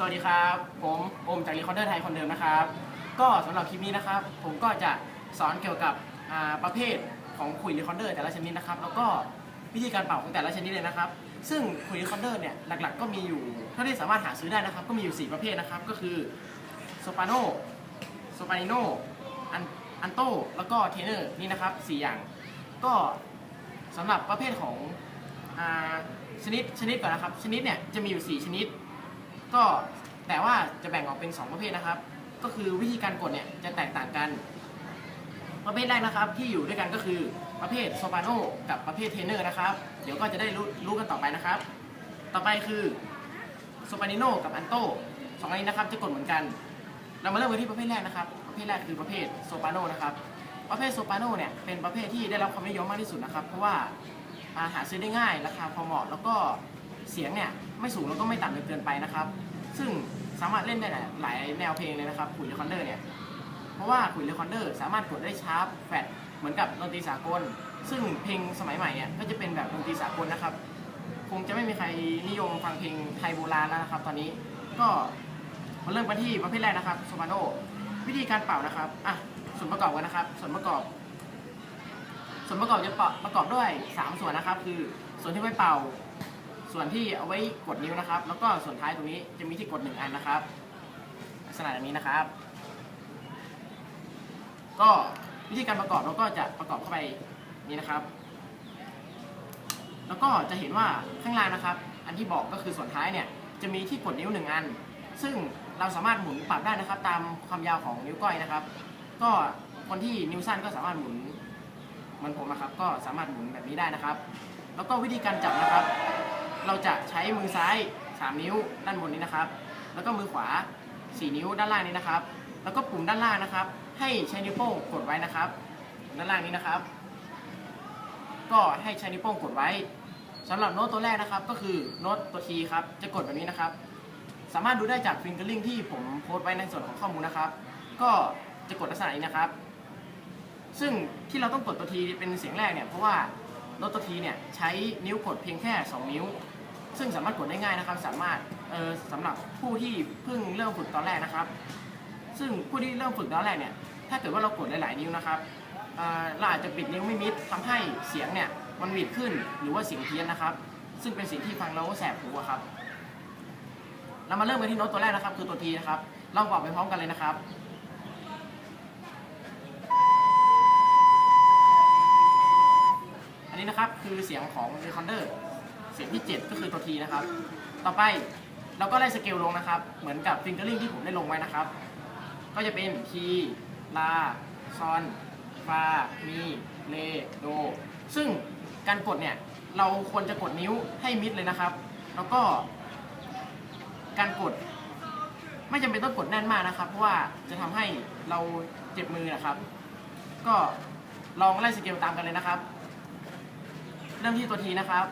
สวัสดีครับ ผมโอมจากรีคอร์เดอร์ไทยคนเดิมนะครับ ก็สำหรับคลิปนี้นะครับ ผมก็จะสอนเกี่ยวกับประเภทของขุยรีคอร์เดอร์แต่ละชนิดนะครับ แล้วก็วิธีการเป่าของแต่ละชนิดเลยนะครับ ซึ่งขุยรีคอร์เดอร์เนี่ยหลักๆ ก็มีอยู่เท่าที่สามารถหาซื้อได้นะครับ ก็มีอยู่ 4 ประเภทนะครับ ก็คือโซปาโนโซปานิโนอันอันโตแล้วก็เทเนอร์นี่นะครับ 4 อย่าง ก็สำหรับประเภทของอชนิดชนิดก่อนนะครับ ชนิดเนี่ยจะมีอยู่ 4 ชนิด ก็แต่ว่าจะแบ่งออกเป็น 2 ประเภทนะครับ ก็คือวิธีการกดเนี่ยจะแตกต่างกัน ประเภทแรกนะครับที่อยู่ด้วยกันก็คือประเภทโซปาโนกับประเภทเทเนอร์นะครับ เดี๋ยวก็จะได้รู้รู้กันต่อไปนะครับ ต่อไปคือโซปานิโนกับอันโตสองอันนี้นะครับจะกดเหมือนกัน เรามาเริ่มกันที่ประเภทแรกนะครับ ประเภทแรกคือประเภทโซปาโนนะครับ ประเภทโซปาโนเนี่ยเป็นประเภทที่ได้รับความนิยมมากที่สุดนะครับ เพราะว่าอ่าหาซื้อได้ง่ายราคาพอเหมาะแล้วก็ เสียงเนี่ยไม่สูงแล้วก็ไม่ต่ำจนเกินไปนะครับ ซึ่งสามารถเล่นได้หลายแนวเพลงเลยนะครับขุยเลคอนเดอร์เนี่ยเพราะว่าขุยเลคอนเดอร์สามารถกดได้ชาร์ปแฟดเหมือนกับดนตรีสากล ซึ่งเพลงสมัยใหม่เนี่ยก็จะเป็นแบบดนตรีสากลนะครับ คงจะไม่มีใครนิยมฟังเพลงไทยโบราณแล้วนะครับ ตอนนี้ก็มาเริ่มกันที่ประเภทแรกนะครับโซปาโนวิธีการเป่านะครับอะส่วนประกอบกันนะครับ ส่วนประกอบ ส่วนประกอบจะประกอบด้วย 3 ส่วนนะครับ คือส่วนที่ไว้เป่า ส่วนที่เอาไว้กดนิ้วนะครับ แล้วก็ส่วนท้ายตรงนี้จะมีที่กดหนึ่งอันนะครับ ลักษณะแบบนี้นะครับ ก็วิธีการประกอบเราก็จะประกอบเข้าไปนี่นะครับ แล้วก็จะเห็นว่าข้างล่างนะครับ อันที่บอกก็คือส่วนท้ายเนี่ยจะมีที่กดนิ้วหนึ่งอัน ซึ่งเราสามารถหมุนปรับได้นะครับ ตามความยาวของนิ้วก้อยนะครับ ก็คนที่นิ้วสั้นก็สามารถหมุนเหมันผมนะครับ ก็สามารถหมุนแบบนี้ได้นะครับ แล้วก็วิธีการจับนะครับ เราจะใช้มือซ้าย 3 นิ้วด้านบนนี้นะครับ แล้วก็มือขวา 4 นิ้วด้านล่างนี้นะครับ แล้วก็ปุ่มด้านล่างนะครับ ให้ใช้นิ้วโป้งกดไว้นะครับ ด้านล่างนี้นะครับ ก็ให้ใช้นิ้วโป้งกดไว้สำหรับโน้ตตัวแรกนะครับ ก็คือโน้ตตัวทีครับ จะกดแบบนี้นะครับ สามารถดูได้จากฟิงเกอร์ลิงที่ผมโพสต์ไว้ในส่วนของข้อมูลนะครับ ก็จะกดลักษณะนี้นะครับ ซึ่งที่เราต้องกดตัวทีเป็นเสียงแรกเนี่ยเพราะว่าโน้ตตัวทีเนี่ยใช้นิ้วกดเพียงแค่ 2 นิ้ว ซึ่งสามารถกดได้ง่ายนะครับ สามารถเออสำหรับผู้ที่เพิ่งเริ่มฝึกตอนแรกนะครับ ซึ่งผู้ที่เริ่มฝึกตอนแรกเนี่ยถ้าเกิดว่าเรากดหลายๆนิ้วนะครับเออเราอาจจะปิดนิ้วไม่มิดทำให้เสียงเนี่ยมันหวีดขึ้นหรือว่าเสียงเพี้ยนนะครับ ซึ่งเป็นสิ่งที่ฟังแล้วแสบหูครับเรามาเริ่มกันที่โน้ตตัวแรกนะครับ คือตัวทีนะครับ เราบอกไปพร้อมกันเลยนะครับอันนี้นะครับคือเสียงของ recorder เสียงที่ 7 ก็คือตัวทีนะครับ ต่อไปเราก็ไล่สเกลลงนะครับ เหมือนกับ fingering ที่ผมได้ลงไว้นะครับ ก็จะเป็นทีลาซอนฟามีเลโดซึ่งการกดเนี่ยเราควรจะกดนิ้วให้มิดเลยนะครับ แล้วก็การกด ไม่จำเป็นต้องกดแน่นมากนะครับ เพราะว่าจะทำให้เราเจ็บมือนะครับ ก็ลองไล่สเกลตามกันเลยนะครับ เริ่มที่ตัวทีนะครับ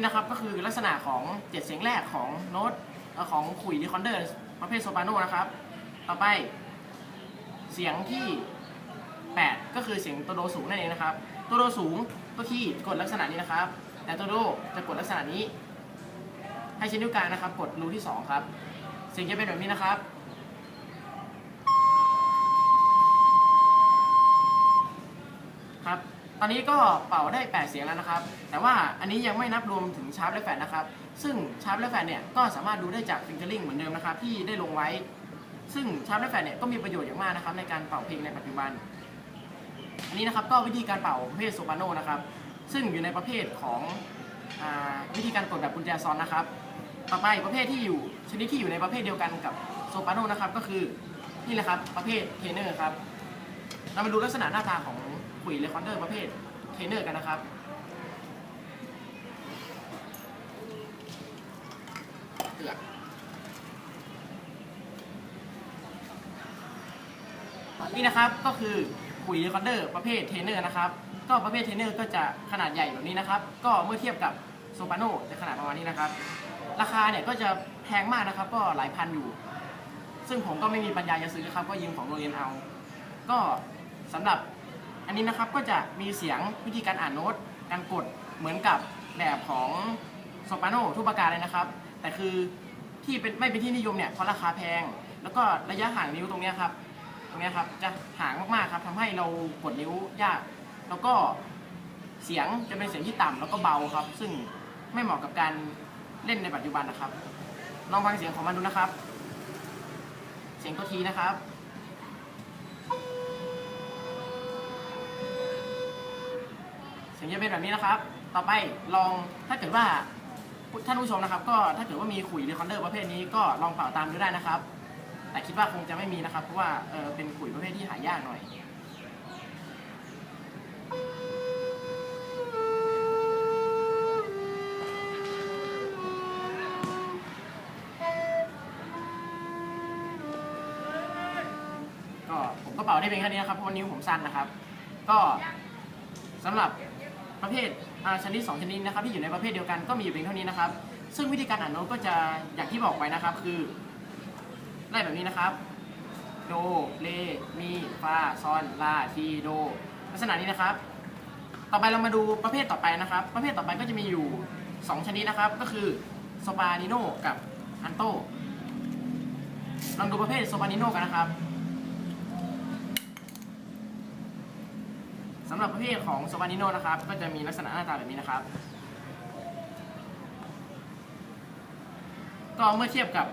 นี่นะครับก็คือลักษณะของเจ็ดเสียงแรกของโน้ตของขุยดีคอนเดอร์ประเภทโซปราโนนะครับ ต่อไปเสียงที่ 8 ก็คือเสียงตัวโดสูงนั่นเองนะครับ ตัวโดสูงตัวที่กดลักษณะนี้นะครับ แต่ตัวโดจะกดลักษณะนี้ ให้ใช้นิ้วกลางนะครับ กดรูที่ 2 ครับ เสียงจะเป็นแบบนี้นะครับ ครับ ตอนนี้ก็เป่าได้ 8 เสียงแล้วนะครับ แต่ว่าอันนี้ยังไม่นับรวมถึงชาร์ปและแฟดนะครับ ซึ่งชาร์ปและแฟดเนี่ยก็สามารถดูได้จากฟิงเกอร์ลิงเหมือนเดิมนะครับที่ได้ลงไว้ ซึ่งชาร์ปและแฟดเนี่ยก็มีประโยชน์อย่างมากนะครับในการเป่าเพลงในปัจจุบัน อันนี้นะครับก็วิธีการเป่าประเภทโซปราโนนะครับ ซึ่งอยู่ในประเภทของอวิธีการกดแบบกุญแจซอนนะครับ ต่อไปประเภทที่อยู่ชนิดที่อยู่ในประเภทเดียวกันกับโซปราโนนะครับก็คือนี่แหละครับประเภทเทเนอร์ครับ เรามาดูลักษณะหน้าตาของ ขุยเรคอร์เดอร์ประเภทเทเนอร์กันนะครับเอือนี่นะครับก็คือขุยเรคอร์เดอร์ประเภทเทเนอร์นะครับ ก็ประเภทเทเนอร์ก็จะขนาดใหญ่แบบนี้นะครับ ก็เมื่อเทียบกับโซปราโนจะขนาดประมาณนี้นะครับ ราคาเนี่ยก็จะแพงมากนะครับ ก็หลายพันอยู่ ซึ่งผมก็ไม่มีปัญญาจะซื้อครับ ก็ยืมของโรงเรียนเอา ก็สำหรับ อันนี้นะครับก็จะมีเสียงวิธีการอ่านโน้ตการกดเหมือนกับแบบของโซปราโนทุกประการเลยนะครับ แต่คือที่เป็นไม่เป็นที่นิยมเนี่ยเพราะราคาแพง แล้วก็ระยะห่างนิ้วตรงนี้ครับ ตรงนี้ครับจะห่างมากๆครับทำให้เรากดนิ้วยาก แล้วก็เสียงจะเป็นเสียงที่ต่ำแล้วก็เบาครับ ซึ่งไม่เหมาะกับการเล่นในปัจจุบันนะครับ ลองฟังเสียงของมันดูนะครับ เสียงตัวทีนะครับ เสียงจะเป็นแบบนี้นะครับ ต่อไปลองถ้าเกิดว่าท่านผู้ชมนะครับ ก็ถ้าเกิดว่ามีขุยหรีคอนเดอร์ประเภทนี้ก็ลองเป่าตามดูได้นะครับ แต่คิดว่าคงจะไม่มีนะครับ เพราะว่าเออเป็นขุยประเภทที่หายากหน่อยก็ผมก็เป่าได้เพียงแค่นี้นะครับเพราะว่านิ้วผมสั้นนะครับ ก็สำหรับ ประเภทอาชนิด2ชนิดนะครับที่อยู่ในประเภทเดียวกันก็มีอยู่เพียงเท่านี้นะครับ ซึ่งวิธีการอ่านโน้ตก็จะอย่างที่บอกไว้นะครับ คือไล่แบบนี้นะครับ โด เล มี ฟา ซอน ลา ที โด ลักษณะนี้นะครับ ต่อไปเรามาดูประเภทต่อไปนะครับ ประเภทต่อไปก็จะมีอยู่ 2 ชนิดนะครับ ก็คือโซปานิโนกับอันโตลองดูประเภทโซปานิโนกันนะครับำหรับประเภทของโซบานิโนนะครับ ก็จะมีลักษณะหน้าตาแบบนี้นะครับ ก็เมื่อเทียบกับ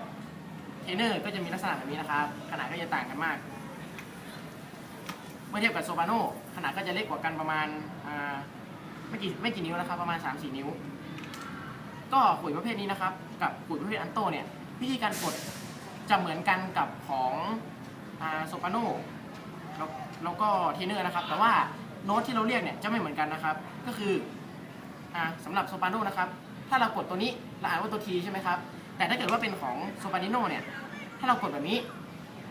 เทเนอร์ก็จะมีลักษณะแบบนี้นะครับ ขนาดก็จะต่างกันมาก เมื่อเทียบกับโซบาโนขนาดก็จะเล็กกว่ากันประมาณาไม่กี่ไม่กี่นิ้วนะครับ ประมาณ 3-4 นิ้ว ก็ขุยประเภทนี้นะครับ กับขุยประเภทอันโตเนี่ยวิธีการกดจะเหมือนกันกับของโซปาโนแล้วแล้วก็เทเนอร์นะครับ แต่ว่า โน้ตที่เราเรียกเนี่ยจะไม่เหมือนกันนะครับ ก็คืออ่าสำหรับโซปราโนนะครับ ถ้าเรากดตัวนี้เราอ่านว่าตัวทีใช่ไหมครับ แต่ถ้าเกิดว่าเป็นของโซปรานิโนเนี่ย ถ้าเรากดแบบนี้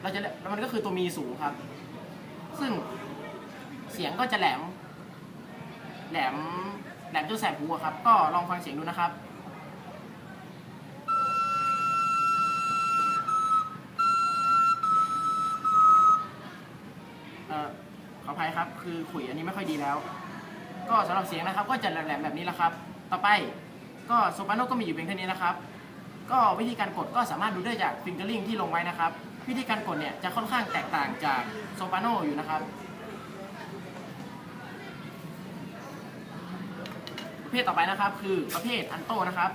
เราจะแล้วมันก็คือตัวมีสูงครับ ซึ่งเสียงก็จะแหลม แหลมแหลมจนแสบหูครับ ก็ลองฟังเสียงดูนะครับ ครับ คือขุยอันนี้ไม่ค่อยดีแล้ว ก็สำหรับเสียงนะครับ ก็จะแหลมๆแบบนี้แหละครับ ต่อไปก็โซปราโนก็มีอยู่เพียงเท่านี้นะครับ ก็วิธีการกดก็สามารถดูได้จากฟิงเกอร์ลิงที่ลงไว้นะครับ วิธีการกดเนี่ยจะค่อนข้างแตกต่างจากโซปราโนอยู่นะครับประเภทต่อไปนะครับ คือประเภทอันโตนะครับ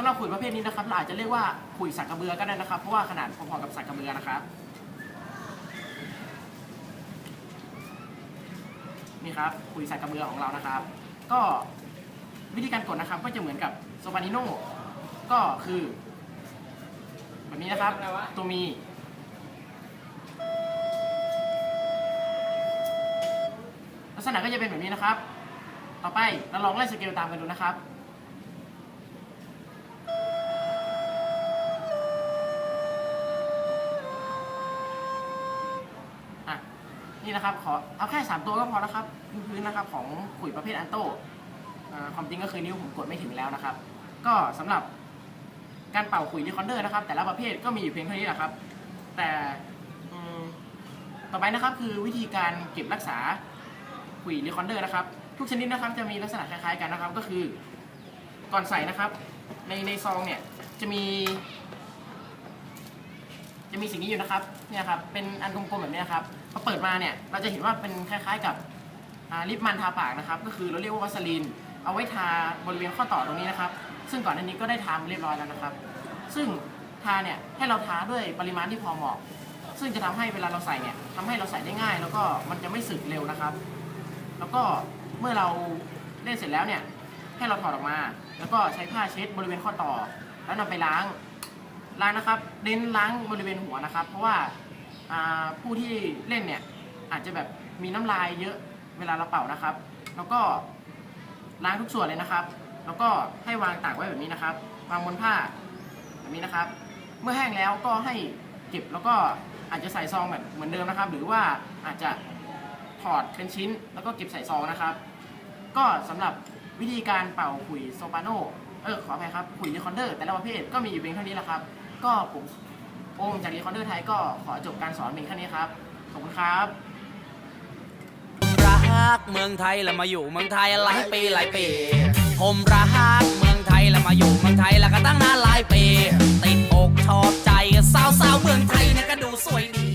สำหรับขุยประเภทนี้นะครับเราอาจจะเรียกว่าขุยสักกระเบือก็ได้นะครับ เพราะว่าขนาดพอๆกับสักกระเบือนะครับนี่ครับขุยสักกระเบือของเรานะครับ ก็วิธีการกดนะครับ ก็จะเหมือนกับโซปานิโนก็คือ แบบนี้นะครับ ตัวมี ลักษณะก็จะเป็นแบบนี้นะครับ ต่อไปเราลองไล่สเกลตามกันดูนะครับ นี่นะครับขอเอาแค่3ตัวก็พอนะครับพื้นๆนะครับของขุยประเภทอันโตอ่าความจริงก็คือนิ้วผมกดไม่ถึงแล้วนะครับ ก็สำหรับการเป่าขุยรีคอนเดอร์นะครับ แต่ละประเภทก็มีอยู่เพียงเท่านี้แหละครับ แต่ต่อไปนะครับคือวิธีการเก็บรักษาขุยรีคอนเดอร์นะครับ ทุกชนิดนะครับจะมีลักษณะคล้ายๆกันนะครับ ก็คือก่อนใส่นะครับ ในในซองเนี่ยจะมี จะมีสิ่งนี้อยู่นะครับเนี่ยครับเป็นอันกลมๆแบบนี้ครับ พอเปิดมาเนี่ยเราจะเห็นว่าเป็นคล้ายๆกับลิปมันทาปากนะครับก็คือเราเรียกว่าวัสลีน เอาไว้ทาบริเวณข้อต่อตรงนี้นะครับ ซึ่งก่อนหน้านี้ก็ได้ทามาเรียบร้อยแล้วนะครับ ซึ่งทาเนี่ยให้เราทาด้วยปริมาณที่พอเหมาะ ซึ่งจะทำให้เวลาเราใส่เนี่ยทำให้เราใส่ได้ง่าย แล้วก็มันจะไม่สึกเร็วนะครับ แล้วก็เมื่อเราเล่นเสร็จแล้วเนี่ยให้เราถอดออกมา แล้วก็ใช้ผ้าเช็ดบริเวณข้อต่อ แล้วนำไปล้างล้างนะครับเน้นล้างบริเวณหัวนะครับ เพราะว่า ผู้ที่เล่นเนี่ยอาจจะแบบมีน้ำลายเยอะเวลาเราเป่านะครับ แล้วก็ล้างทุกส่วนเลยนะครับ แล้วก็ให้วางตากไว้แบบนี้นะครับ วางบนผ้าแบบนี้นะครับ เมื่อแห้งแล้วก็ให้เก็บแล้วก็อาจจะใส่ซองแบบเหมือนเดิมนะครับ หรือว่าอาจจะถอดเป็นชิ้นแล้วก็เก็บใส่ซองนะครับ ก็สำหรับวิธีการเป่าขุยโซปราโนเออขออภัยครับขุยรีคอนเดอร์แต่ละประเภทก็มีอยู่เพียงเท่านี้แหละครับ ก็ผม โอ้มจากรีคอนเดอร์ไทยก็ขอจบการสอนเพียงแค่นี้ครับ ขอบคุณครับรักเมืองไทยแล้วมาอยู่เมืองไทยหลายปีหลายปี ผมรักเมืองไทยแล้วมาอยู่เมืองไทยแล้วก็ตั้งนานหลายปี ติดอกชอบใจสาวสาวเมืองไทยเนี่ยก็ดูสวยดี